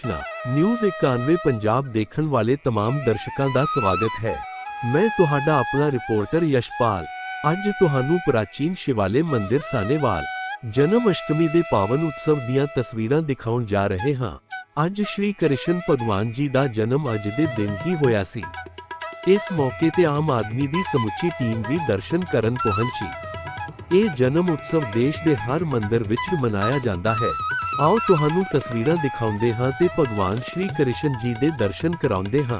Krishna news 91 Punjab ਦੇਖਣ ਵਾਲੇ तमाम ਦਰਸ਼ਕਾਂ ਦਾ ਸਵਾਗਤ ਹੈ ਮੈਂ ਤੁਹਾਡਾ ਆਪਣਾ ਰਿਪੋਰਟਰ ਯਸ਼ਪਾਲ ਅੱਜ ਤੁਹਾਨੂੰ ਪ੍ਰਾਚੀਨ ਸ਼ਿਵਾਲੇ ਮੰਦਿਰ ਸਾਨੇਵਾਲ ਜਨਮ ਅਸ਼ਟਮੀ ਦੇ ਪਾਵਨ ਉਤਸਵ ਦੀਆਂ ਤਸਵੀਰਾਂ ਦਿਖਾਉਣ ਜਾ ਰਹੇ ਹਾਂ ਅੱਜ ਸ਼੍ਰੀ ਕ੍ਰਿਸ਼ਨ ਭਗਵਾਨ ਜੀ ਦਾ ਜਨਮ ਅੱਜ ਦੇ ਦਿਨ ਹੀ ਹੋਇਆ ਸੀ ਇਸ ਮੌਕੇ ਤੇ ਆਮ ਆਦਮੀ ਦੀ ਸਮੁੱਚੀ ਟੀਮ ਵੀ ਦਰਸ਼ਨ ਕਰਨ ਪਹੁੰਚੀ ਇਹ ਜਨਮ ਉਤਸਵ ਦੇਸ਼ ਦੇ ਹਰ ਮੰਦਿਰ ਵਿੱਚ ਮਨਾਇਆ ਜਾਂਦਾ ਹੈ ਆਓ ਤੁਹਾਨੂੰ ਤਸਵੀਰਾਂ ਦਿਖਾਉਂਦੇ ਹਾਂ ਤੇ ਭਗਵਾਨ ਸ਼੍ਰੀ ਕ੍ਰਿਸ਼ਨ ਜੀ ਦੇ ਦਰਸ਼ਨ ਕਰਾਉਂਦੇ ਹਾਂ।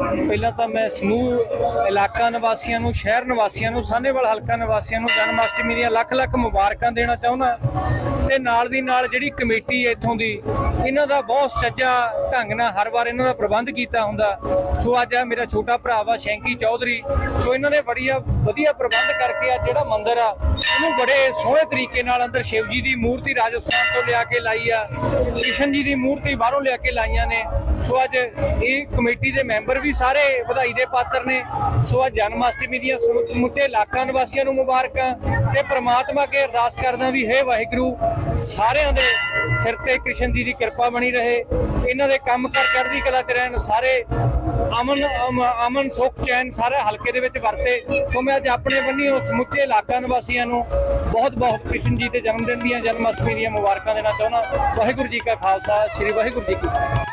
ਪਹਿਲਾਂ ਤਾਂ ਮੈਂ ਸਮੂਹ, ਇਲਾਕਾ ਨਿਵਾਸੀਆਂ ਨੂੰ, ਸ਼ਹਿਰ ਨਿਵਾਸੀਆਂ ਨੂੰ, ਸਾਹਨੇਵਾਲ ਹਲਕਾ ਨਿਵਾਸੀਆਂ ਨੂੰ ਜਨਮ ਅਸ਼ਟਮੀ ਦੀਆਂ ਲੱਖ ਲੱਖ ਮੁਬਾਰਕਾਂ ਦੇਣਾ ਚਾਹੁੰਦਾ ਤੇ ਨਾਲ ਦੀ ਨਾਲ ਜਿਹੜੀ ਕਮੇਟੀ ਹੈ ਇੱਥੋਂ ਦੀ, ਇਹਨਾਂ ਦਾ ਬਹੁਤ ਸੱਜਾ ਢੰਗ ਨਾਲ ਹਰ ਵਾਰ ਇਹਨਾਂ ਦਾ ਪ੍ਰਬੰਧ ਕੀਤਾ ਹੁੰਦਾ। ਸੋ ਅੱਜ ਆ ਮੇਰਾ ਛੋਟਾ ਭਰਾ ਵਾ ਸ਼ੈਂਕੀ ਚੌਧਰੀ। ਸੋ ਇਹਨਾਂ ਨੇ ਬੜੀਆ, ਵਧੀਆ ਪ੍ਰਬੰਧ ਕਰਕੇ ਆ ਜਿਹੜਾ ਮੰਦਿਰ ਆ ਉਹਨੂੰ ਬੜੇ ਸੋਹਣੇ ਤਰੀਕੇ ਨਾਲ ਅੰਦਰ ਸ਼ਿਵ ਜੀ ਦੀ ਮੂਰਤੀ ਰਾਜਸਥਾਨ ਤੋਂ ਲਿਆ ਕੇ ਲਾਈ ਆ, ਕ੍ਰਿਸ਼ਨ ਜੀ ਦੀ ਮੂਰਤੀ ਬਾਹਰੋਂ ਲਿਆ ਕੇ ਲਾਈਆਂ ਨੇ। ਸੋ ਅੱਜ ਇਹ ਕਮੇਟੀ ਦੇ ਮੈਂਬਰ ਵੀ ਸਾਰੇ ਵਧਾਈ ਦੇ ਪਾਤਰ ਨੇ। ਸੋ ਅੱਜ ਜਨਮ ਅਸ਼ਟਮੀ ਦੀਆਂ ਸਮੁੱਚੇ ਇਲਾਕਾ ਨਿਵਾਸੀਆਂ ਨੂੰ ਮੁਬਾਰਕਾਂ ਤੇ ਪ੍ਰਮਾਤਮਾ ਅੱਗੇ ਅਰਦਾਸ ਕਰਦਾ ਵੀ ਹੈ ਵਾਹਿਗੁਰੂ, ਸਾਰਿਆਂ ਦੇ ਸਿਰ ਤੇ ਕ੍ਰਿਸ਼ਨ ਜੀ ਦੀ ਕਿਰਪਾ ਬਣੀ ਰਹੇ। ਇਹਨਾਂ ਦੇ ਕੰਮ ਕਰ ਚੜ੍ਹਦੀ ਕਲਾ ਚ ਰਹਿਣ, ਸਾਰੇ ਅਮਨ, ਅਮ- ਅਮਨ, ਸੁਖ, ਚੈਨ ਸਾਰੇ ਹਲਕੇ ਦੇ ਵਿੱਚ ਵਰਤੇ। ਸੋ ਮੈਂ ਅੱਜ ਆਪਣੇ ਬੰਨਿਓ ਸਮੁੱਚੇ ਇਲਾਕਾ ਨਿਵਾਸੀਆਂ ਨੂੰ ਬਹੁਤ ਬਹੁਤ ਕ੍ਰਿਸ਼ਨ ਜੀ ਦੇ ਜਨਮ ਦਿਨ ਦੀਆਂ, ਜਨਮ ਅਸ਼ਟਮੀ ਦੀਆਂ ਮੁਬਾਰਕਾਂ ਦੇਣਾ ਚਾਹੁੰਦਾ। ਵਾਹਿਗੁਰੂ ਜੀ ਕਾ ਖਾਲਸਾ, ਸ੍ਰੀ ਵਾਹਿਗੁਰੂ ਜੀ ਕੀ ਫਤਿਹ।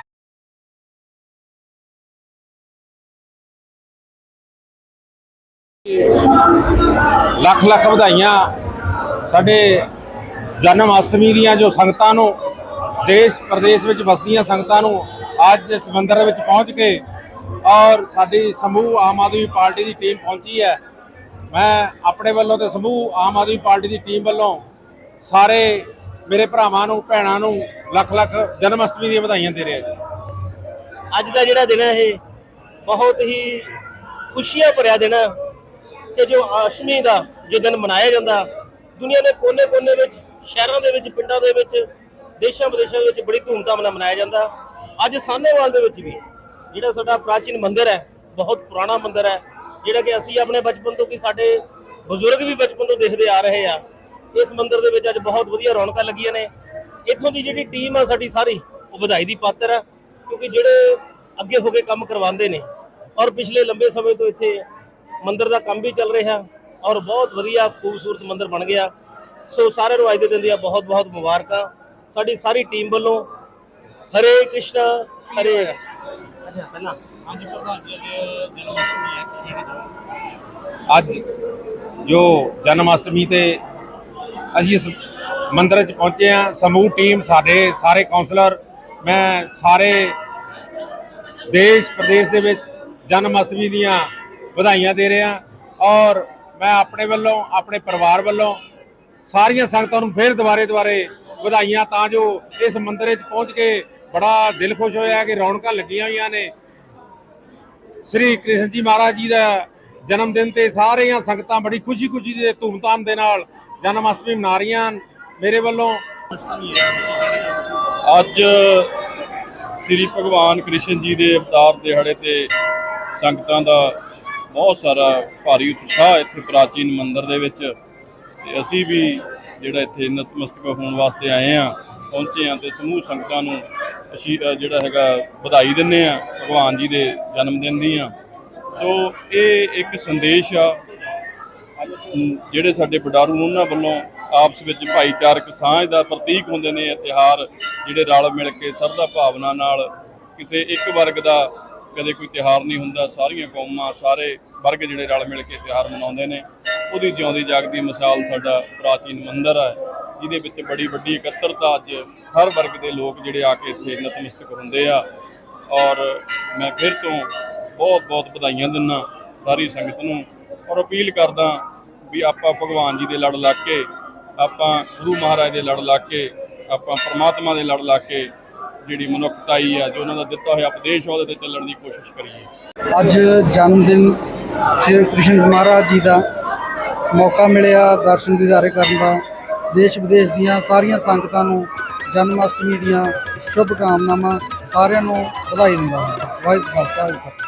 ਲੱਖ ਲੱਖ ਵਧਾਈਆਂ ਸਾਡੇ ਜਨਮ ਅਸ਼ਟਮੀ ਦੀਆਂ ਜੋ ਸੰਗਤਾਂ ਨੂੰ ਦੇਸ਼ ਪ੍ਰਦੇਸ਼ ਵਿੱਚ ਵਸਦੀਆਂ ਸੰਗਤਾਂ ਨੂੰ ਅੱਜ ਇਸ ਮੰਦਿਰ ਵਿੱਚ ਪਹੁੰਚ ਕੇ ਔਰ ਸਾਡੀ ਸਮੂਹ ਆਮ ਆਦਮੀ ਪਾਰਟੀ ਦੀ ਟੀਮ ਪਹੁੰਚੀ ਹੈ। ਮੈਂ ਆਪਣੇ ਵੱਲੋਂ ਤੇ ਸਮੂਹ ਆਮ ਆਦਮੀ ਪਾਰਟੀ ਦੀ ਟੀਮ ਵੱਲੋਂ ਸਾਰੇ ਮੇਰੇ ਭਰਾਵਾਂ ਨੂੰ, ਭੈਣਾਂ ਨੂੰ ਲੱਖ ਲੱਖ ਜਨਮ ਅਸ਼ਟਮੀ ਦੀਆਂ ਵਧਾਈਆਂ ਦੇ ਰਿਹਾ ਜੀ। ਅੱਜ ਦਾ ਜਿਹੜਾ ਦਿਨ ਹੈ ਇਹ ਬਹੁਤ ਹੀ ਖੁਸ਼ੀਆਂ ਭਰਿਆ ਦਿਨ ਹੈ ਕਿ ਜੋ ਅਸ਼ਟਮੀ ਦਾ ਜੋ ਦਿਨ ਮਨਾਇਆ ਜਾਂਦਾ, ਦੁਨੀਆ ਦੇ ਕੋਨੇ-ਕੋਨੇ ਵਿੱਚ, ਸ਼ਹਿਰਾਂ ਦੇ ਵਿੱਚ, ਪਿੰਡਾਂ ਦੇ ਵਿੱਚ ਦੇਸ਼ਾਂ ਵਿਦੇਸ਼ਾਂ ਦੇ ਵਿੱਚ ਬੜੀ ਧੂਮਧਾਮ ਨਾਲ ਮਨਾਇਆ ਜਾਂਦਾ। ਅੱਜ ਸਾਹਨੇਵਾਲ ਦੇ ਵਿੱਚ ਵੀ ਜਿਹੜਾ ਸਾਡਾ ਪ੍ਰਾਚੀਨ ਮੰਦਿਰ ਹੈ, ਬਹੁਤ ਪੁਰਾਣਾ ਮੰਦਿਰ ਹੈ, ਜਿਹੜਾ ਕਿ ਅਸੀਂ ਆਪਣੇ ਬਚਪਨ ਤੋਂ ਕਿ ਸਾਡੇ ਬਜ਼ੁਰਗ ਵੀ ਬਚਪਨ ਤੋਂ ਦੇਖਦੇ ਆ ਰਹੇ ਆ। ਇਸ ਮੰਦਿਰ ਦੇ ਵਿੱਚ ਅੱਜ ਬਹੁਤ ਵਧੀਆ ਰੌਣਕਾਂ ਲੱਗੀਆਂ ਨੇ। ਇੱਥੋਂ ਦੀ ਜਿਹੜੀ ਟੀਮ ਆ ਸਾਡੀ ਸਾਰੀ, ਉਹ ਵਧਾਈ ਦੀ ਪਾਤਰ ਹੈ ਕਿਉਂਕਿ ਜਿਹੜੇ ਅੱਗੇ ਹੋ ਕੇ ਕੰਮ ਕਰਵਾਉਂਦੇ ਨੇ, ਔਰ ਪਿਛਲੇ ਲੰਬੇ ਸਮੇਂ ਤੋਂ ਇੱਥੇ ਮੰਦਿਰ ਦਾ ਕੰਮ ਵੀ ਚੱਲ ਰਿਹਾ, ਔਰ ਬਹੁਤ ਵਧੀਆ ਖੂਬਸੂਰਤ ਮੰਦਿਰ ਬਣ ਗਿਆ। ਸੋ ਸਾਰਿਆਂ ਨੂੰ ਅੱਜ ਦੇ ਦਿਨ ਦੀਆਂ ਬਹੁਤ ਬਹੁਤ ਮੁਬਾਰਕਾਂ। ਸਾਡੀ ਸਾਰੀ ਟੀਮ ਵੱਲੋਂ ਹਰੇ ਕ੍ਰਿਸ਼ਨ, ਹਰੇ ਪਹਿਲਾਂ ਹਾਂਜੀ ਪ੍ਰਧਾਨ ਜੀ ਅੱਜ ਜਨਮ ਹੈ ਕੀ ਕਹਿਣਾ ਚਾਹੋਗੇ? ਅੱਜ ਜੋ ਜਨਮ ਅਸ਼ਟਮੀ ਤੇ ਅਸੀਂ ਇਸ ਮੰਦਿਰ 'ਚ ਪਹੁੰਚੇ ਹਾਂ, ਸਮੂਹ ਟੀਮ ਸਾਡੇ, ਸਾਰੇ ਕਾਉਂਸਲਰ ਮੈਂ ਸਾਰੇ ਦੇਸ਼ ਪ੍ਰਦੇਸ਼ ਦੇ ਵਿੱਚ ਜਨਮ ਅਸ਼ਟਮੀ ਦੀਆਂ ਵਧਾਈਆਂ ਦੇ ਰਿਹਾ ਔਰ ਮੈਂ ਆਪਣੇ ਵੱਲੋਂ, ਆਪਣੇ ਪਰਿਵਾਰ ਵੱਲੋਂ ਸਾਰੀਆਂ ਸੰਗਤਾਂ ਨੂੰ ਫਿਰ ਦੁਬਾਰੇ ਦੁਬਾਰੇ ਵਧਾਈਆਂ ਤਾਂ ਜੋ ਇਸ ਮੰਦਿਰ 'ਚ ਪਹੁੰਚ ਕੇ ਬੜਾ ਦਿਲ ਖੁਸ਼ ਹੋਇਆ ਕਿ ਰੌਣਕਾਂ ਲੱਗੀਆਂ ਹੋਈਆਂ ਨੇ ਸ੍ਰੀ ਕ੍ਰਿਸ਼ਨ ਜੀ ਮਹਾਰਾਜ ਜੀ ਦਾ ਜਨਮ ਦਿਨ ਤੇ ਸਾਰੀਆਂ ਸੰਗਤਾਂ ਬੜੀ ਖੁਸ਼ੀ-ਖੁਸ਼ੀ ਦੇ ਧੂਮਧਾਮ ਦੇ ਨਾਲ ਜਨਮ ਅਸ਼ਟਮੀ ਮਨਾ ਰਹੀਆਂ ਹਨ। ਮੇਰੇ ਵੱਲੋਂ ਅੱਜ ਸ੍ਰੀ ਭਗਵਾਨ ਕ੍ਰਿਸ਼ਨ ਜੀ ਦੇ ਅਵਤਾਰ ਦਿਹਾੜੇ ਤੇ ਸੰਗਤਾਂ ਦਾ ਬਹੁਤ ਸਾਰਾ ਭਾਰੀ ਉਤਸ਼ਾਹ ਇੱਥੇ ਪ੍ਰਾਚੀਨ ਮੰਦਿਰ ਦੇ ਵਿੱਚ ਤੇ ਅਸੀਂ ਵੀ ਜਿਹੜਾ ਇੱਥੇ ਨਤਮਸਤਕ ਹੋਣ ਵਾਸਤੇ ਆਏ ਆ ਪਹੁੰਚੇ ਆ ਤੇ ਸਮੂਹ ਸੰਗਤਾਂ ਨੂੰ ਅਸੀਂ ਜਿਹੜਾ ਹੈਗਾ, ਵਧਾਈ ਦਿੰਨੇ ਆ ਭਗਵਾਨ ਜੀ ਦੇ ਜਨਮ ਦਿਨ ਦੀਆਂ ਸੋ, ਇਹ ਇੱਕ ਸੰਦੇਸ਼ ਆ ਜਿਹੜੇ ਸਾਡੇ ਬਡਾਰੂ ਉਹਨਾਂ ਵੱਲੋਂ ਆਪਸ ਵਿੱਚ ਭਾਈਚਾਰਕ ਸਾਂਝ ਦਾ ਪ੍ਰਤੀਕ ਹੁੰਦੇ ਨੇ, ਇਹ ਤਿਉਹਾਰ, ਜਿਹੜੇ ਰਲ ਮਿਲ ਕੇ ਸਰਦਾ ਭਾਵਨਾ ਨਾਲ ਕਿਸੇ ਇੱਕ ਵਰਗ ਦਾ ਕਦੇ ਕੋਈ ਤਿਉਹਾਰ ਨਹੀਂ ਹੁੰਦਾ। ਸਾਰੀਆਂ ਕੌਮਾਂ, ਸਾਰੇ ਵਰਗ ਜਿਹੜੇ ਰਲ ਮਿਲ ਕੇ ਤਿਉਹਾਰ ਮਨਾਉਂਦੇ ਨੇ। ਉਹਦੀ ਜਿਉਂਦੀ ਜਾਗਦੀ ਮਿਸਾਲ ਸਾਡਾ ਪ੍ਰਾਚੀਨ ਮੰਦਿਰ ਹੈ ਜਿਹਦੇ ਵਿੱਚ ਬੜੀ ਵੱਡੀ ਇਕੱਤਰਤਾ ਅੱਜ ਹਰ ਵਰਗ ਦੇ ਲੋਕ ਜਿਹੜੇ ਆ ਕੇ ਇੱਥੇ ਨਤਮਸਤਕ ਹੁੰਦੇ ਆ। ਔਰ ਮੈਂ ਫਿਰ ਤੋਂ ਬਹੁਤ ਬਹੁਤ ਵਧਾਈਆਂ ਦਿੰਦਾ ਸਾਰੀ ਸੰਗਤ ਨੂੰ। ਔਰ ਅਪੀਲ ਕਰਦਾ ਵੀ ਆਪਾਂ ਭਗਵਾਨ ਜੀ ਦੇ ਲੜ ਲੱਗ ਕੇ, ਆਪਾਂ ਗੁਰੂ ਮਹਾਰਾਜ ਦੇ ਲੜ ਲੱਗ ਕੇ, ਆਪਾਂ ਪਰਮਾਤਮਾ ਦੇ ਲੜ ਲੱਗ ਕੇ ਜਿਹੜੀ ਮਨੁੱਖਤਾਈ ਆ, ਜੋ ਉਹਨਾਂ ਦਾ ਦਿੱਤਾ ਹੋਇਆ ਉਪਦੇਸ਼ ਆ, ਉਹਦੇ ਤੇ ਚੱਲਣ ਦੀ ਕੋਸ਼ਿਸ਼ ਕਰੀਏ। ਅੱਜ ਜਨਮ ਦਿਨ ਸ਼੍ਰੀ ਕ੍ਰਿਸ਼ਨ ਮਹਾਰਾਜ ਜੀ ਦਾ ਮੌਕਾ ਮਿਲਿਆ ਦਰਸ਼ਨ ਦੀਦਾਰੇ ਕਰਨ ਦਾ। ਦੇਸ਼ ਵਿਦੇਸ਼ ਦੀਆਂ ਸਾਰੀਆਂ ਸੰਗਤਾਂ ਨੂੰ ਜਨਮ ਅਸ਼ਟਮੀ ਦੀਆਂ ਸ਼ੁਭ ਕਾਮਨਾਵਾਂ ਸਾਰਿਆਂ ਨੂੰ ਵਧਾਈ ਦਿੰਦਾ ਹਾਂ। ਵਾਹਿਗੁਰੂ ਜੀ